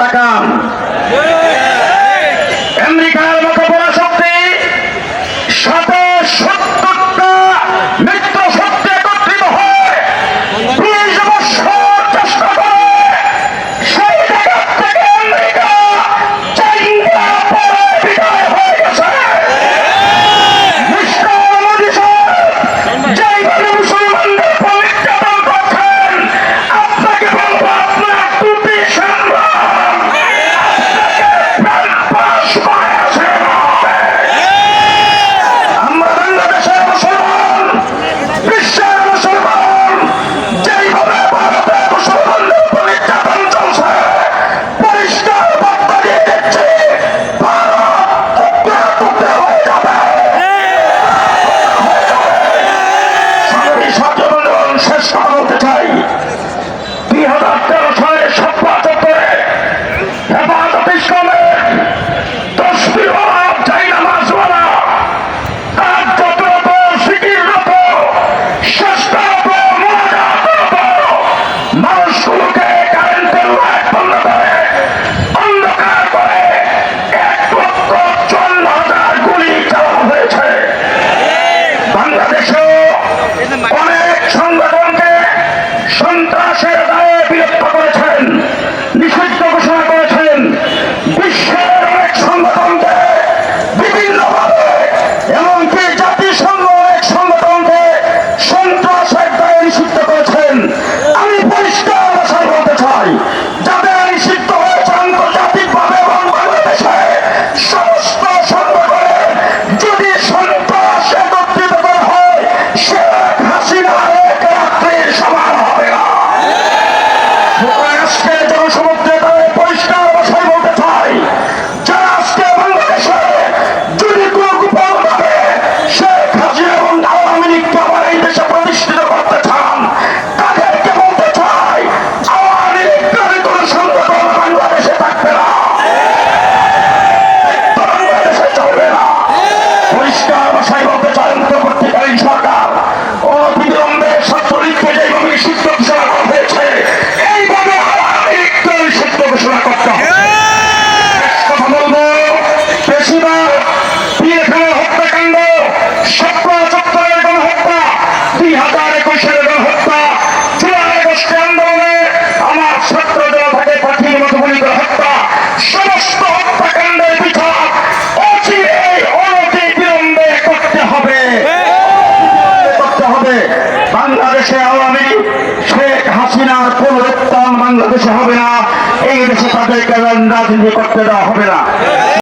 টাকা দেশে হবে না। এই দেশে তাদেরকে রাজনীতি করতে দেওয়া হবে না?